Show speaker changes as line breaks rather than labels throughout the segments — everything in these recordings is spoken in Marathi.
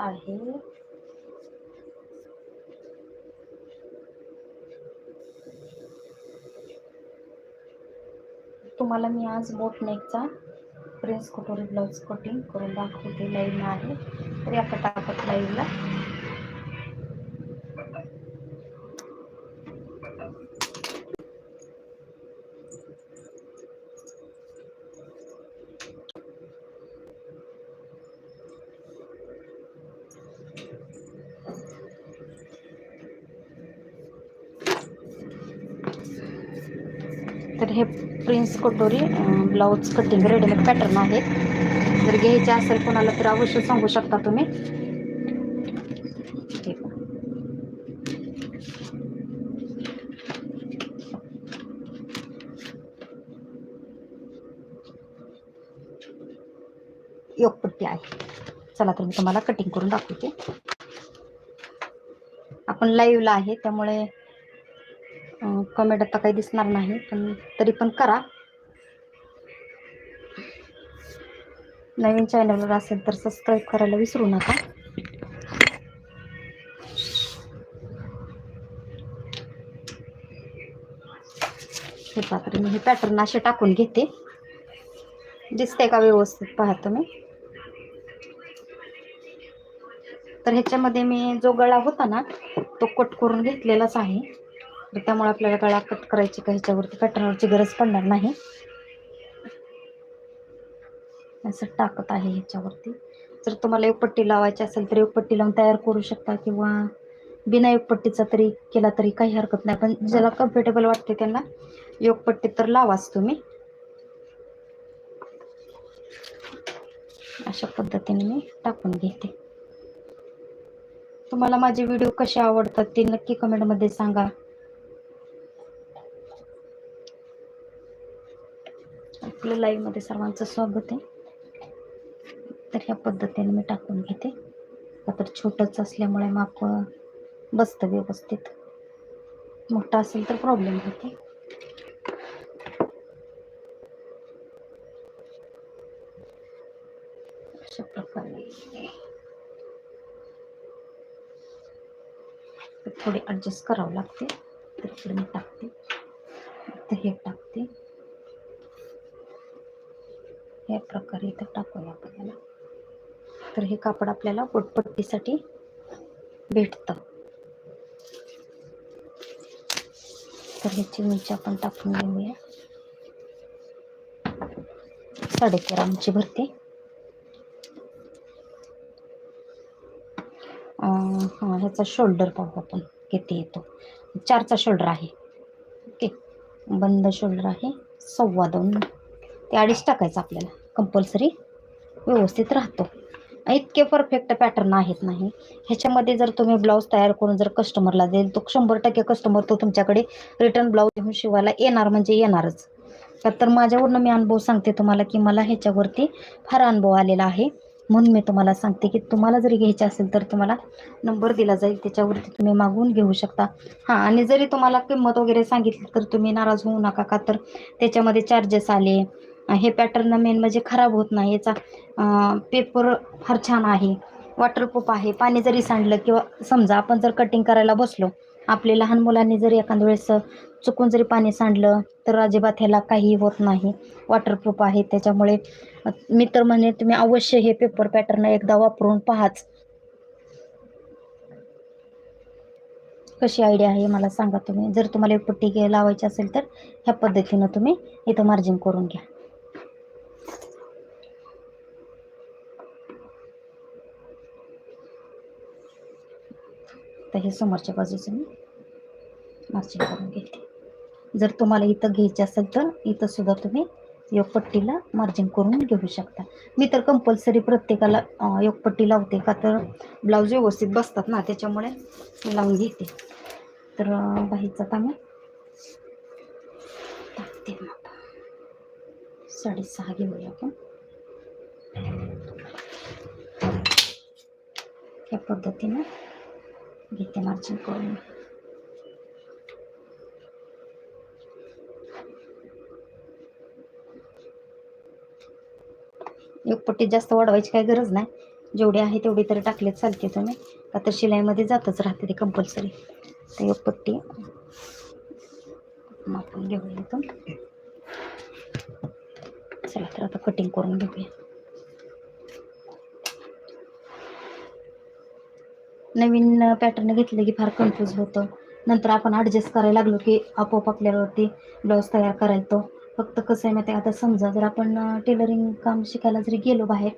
आहे. तुम्हाला मी आज बोट नेकचा प्रिन्स कटोरी ब्लाऊज कटिंग करून दाखवते. लाईव्ह आहे. तर या पटापट लाईव्हला तर हे प्रिन्स कटोरी ब्लाऊज कटिंग रेडीमेड पॅटर्न आहे जर घ्यायचे असेल कोणाला तर अवश्य सांगू शकता तुम्ही. योगपट्टी आहे. चला तर मी तुम्हाला कटिंग करून दाखवते. आपण लाईव्हला आहे त्यामुळे कमेंट आता काही दिसणार नाही पण तरी पण करा. नवीन चॅनलवर असेल तर सबस्क्राईब करायला विसरू नका. हे पात्र मी हे पॅटर्न असे टाकून घेते. दिसते का व्यवस्थित पहा तुम्ही? तर ह्याच्यामध्ये मी जो गळा होता ना तो कट करून घेतलेलाच आहे. त्यामुळे आपल्याला गळा कट करायची का ह्याच्यावरती पॅटर्नवरची गरज पडणार नाही. असं टाकत आहे ह्याच्यावरती. जर तुम्हाला एक पट्टी लावायची असेल तर एक पट्टी लावून तयार करू शकता किंवा बिना एक पट्टीचा तरी केला तरी काही हरकत नाही. पण ज्याला कम्फर्टेबल वाटते त्यांना योग पट्टी तर लावाच तुम्ही. अशा पद्धतीने मी टाकून घेते. तुम्हाला माझे व्हिडिओ कसे आवडतात ते नक्की कमेंटमध्ये सांगा. आपल्या लाईव्हमध्ये सर्वांचं स्वागत आहे. तर ह्या पद्धतीने मी टाकून घेते. तर छोटंच असल्यामुळे माप बसतं व्यवस्थित. मोठा असेल तर प्रॉब्लेम होते. अशा प्रकारे. थोडे थोडी ॲडजस्ट करावं लागते. तर मी टाकते. तर हे टाकते. या प्रकारे इथं टाकूया आपल्याला तर हे कापड आपल्याला पोटपट्टीसाठी भेटतं. तर ह्याची उंची आपण टाकून घेऊया. साडेतेरा इंची भरते. हा ह्याचा शोल्डर पाहू आपण किती येतो. चारचा शोल्डर आहे. ओके. बंद शोल्डर आहे. सव्वा दोन. ते अडीच टाकायचं आपल्याला. कंपल्सरी व्यवस्थित राहतो. इतके परफेक्ट पॅटर्न आहेत नाही ह्याच्यामध्ये जर तुम्ही ब्लाऊज तयार करून जर कस्टमरला देईल तो शंभर टक्के कस्टमर तो तुमच्याकडे रिटर्न ब्लाऊज घेऊन शिवायला येणार म्हणजे येणारच. का तर माझ्यावरनं मी अनुभव सांगते तुम्हाला की मला ह्याच्यावरती फार अनुभव आलेला आहे. म्हणून मी तुम्हाला सांगते की तुम्हाला जरी घ्यायचे असेल तर तुम्हाला नंबर दिला जाईल त्याच्यावरती तुम्ही मागवून घेऊ शकता. हां आणि जरी तुम्हाला किंमत वगैरे सांगितली तर तुम्ही नाराज होऊ नका का तर त्याच्यामध्ये चार्जेस आले हे पॅटर्न मेन म्हणजे खराब होत नाही. याचा पेपर फार छान आहे. वॉटरप्रूफ आहे. पाणी जरी सांडलं किंवा समजा आपण जर कटिंग करायला बसलो आपले लहान मुलांनी जरी एखाद्या वेळेस चुकून जरी पाणी सांडलं तर अजिबात ह्याला काही होत नाही. वॉटरप्रूफ आहे. त्याच्यामुळे मी तर म्हणे तुम्ही अवश्य हे पेपर पॅटर्न एकदा वापरून पाहाच. कशी आयडिया आहे मला सांगा तुम्ही. जर तुम्हाला एक पट्टी लावायची असेल तर ह्या पद्धतीनं तुम्ही इथं मार्जिन करून घ्या. तर हे समोरच्या बाजूचं मी मार्चिंग करून घेते. जर तुम्हाला इथं घ्यायचं असेल तर इथं सुद्धा तुम्ही योगपट्टीला मार्जिंग करून घेऊ शकता. मी तर कंपल्सरी प्रत्येकाला योगपट्टी लावते का तर ब्लाऊज व्यवस्थित बसतात ना त्याच्यामुळे मी लावून घेते. तर अं, बाहीचा आता टाकते मग साडेसहा घेऊया आपण. या पद्धतीनं घेते मार्जिन करून एक पट्टी जास्त वाढवायची काही गरज नाही. जेवढी आहे तेवढी तरी टाकलेच चालते तुम्ही. का तर शिलाईमध्ये जातच राहते ते कंपल्सरी तर एक पट्टी आपण घेऊया इथून. चला तर आता कटिंग करून घेऊया नवीन पॅटर्न घेतलं की फार कन्फ्यूज होतं. नंतर आपण ॲडजस्ट करायला लागलो की आपोआप आपल्यावरती ब्लाऊज तयार करायला तो फक्त कसं आहे माहिती आहे आता समजा जर आपण टेलरिंग काम शिकायला जरी गेलो बाहेर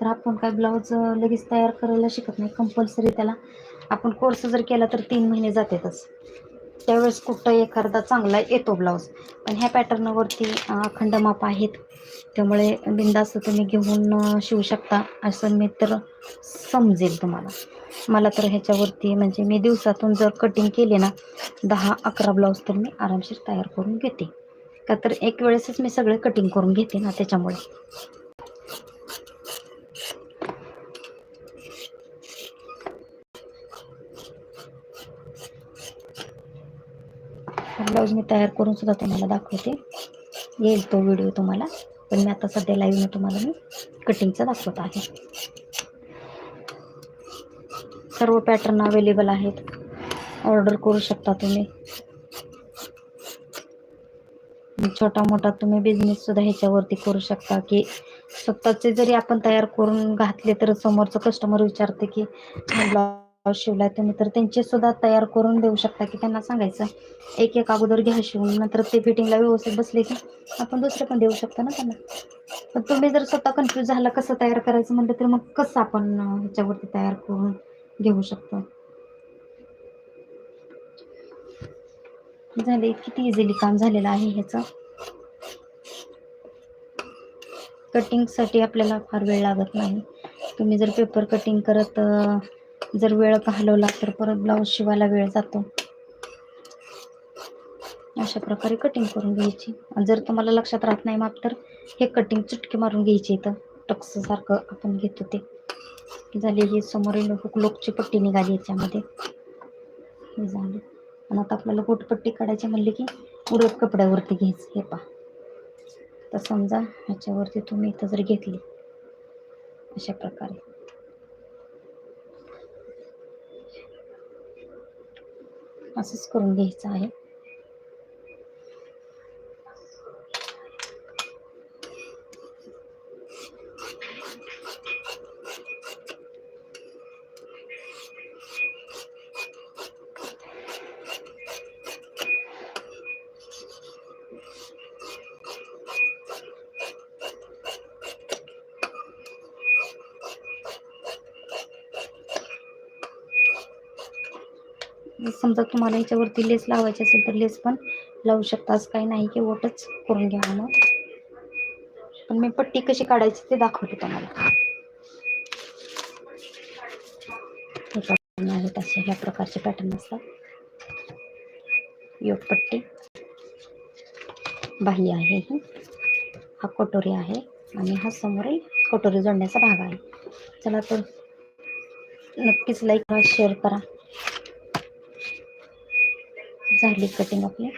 तर आपण काय ब्लाऊज लगेच तयार करायला शिकत नाही. कंपल्सरी त्याला. आपण कोर्स जर केला तर तीन महिने जातातच. त्यावेळेस कुठं एखादा चांगला येतो ब्लाऊज पण ह्या पॅटर्नवरती अखंड माप आहेत. त्यामुळे बिंदास्त तुम्ही घेऊन शिवू शकता असं मी तर समजेल तुम्हाला. मला तर ह्याच्यावरती म्हणजे मी दिवसातून जर कटिंग केले ना दहा अकरा ब्लाऊज तर मी आरामशीर तयार करून घेते. का तर एक वेळेसच मी सगळे कटिंग करून घेते ना त्याच्यामुळे. ब्लाऊज मी तयार करून सुद्धा तुम्हाला दाखवते. येईल तो व्हिडिओ तुम्हाला. पण मी आता सध्या लाईव्हने तुम्हाला मी कटिंगचा दाखवत आहे. सर्व पॅटर्न अवेलेबल आहेत. ऑर्डर करू शकता तुम्ही. छोटा मोठा तुम्ही बिझनेस सुद्धा ह्याच्यावरती करू शकता की स्वतःचे जरी आपण तयार करून घातले तर समोरचं कस्टमर विचारते की शिवला शिवलाय तुम्ही तर त्यांचे सुद्धा तयार करून देऊ शकता की त्यांना सांगायचं. एक एक अगोदर घ्या शिवून नंतर ते फिटिंगला व्यवस्थित बसले की आपण दुसरे पण देऊ शकतो ना त्यांना. पण तुम्ही जर स्वतः कन्फ्यूज झाला कसं तयार करायचं म्हणलं तर मग कसं आपण ह्याच्यावरती तयार करून घेऊ शकतो? झाले किती इझिली काम झालेलं आहे ह्याचं. कटिंगसाठी आपल्याला फार वेळ लागत नाही. तुम्ही जर पेपर कटिंग करत जर वेळ घालवला तर परत ब्लाऊज शिवायला वेळ जातो. अशा प्रकारे कटिंग करून घ्यायची. जर तुम्हाला लक्षात राहत नाही माप तर हे कटिंग चुटकी मारून घ्यायची इथं. टक्स सारखं आपण घेतो ते. झाली ही समोरील हुकलोकची पट्टी निघाली याच्यामध्ये. हे झालं. आणि आता आपल्याला गोटपट्टी काढायची म्हणली की उडत कपड्यावरती घ्यायचं. हे पा तर समजा ह्याच्यावरती तुम्ही इथं जर घेतली. अशा प्रकारे. असंच करून घ्यायचं आहे. समजा तुम्हाला याच्यावरती लेस लावायची असेल तर लेस पण लावू शकता. असं काही नाही की वोटच करून घ्या मग पण मी पट्टी कशी काढायची ते दाखवते तुम्हाला. आहेत असे ह्या प्रकारचे पॅटर्न असतात. योग पट्टी. बाही आहे ही. हा कटोरी आहे आणि हा समोरील कटोरी जोडण्याचा भाग आहे. चला तर नक्कीच लाईक करा शेअर करा. झाली कटिंग आपली.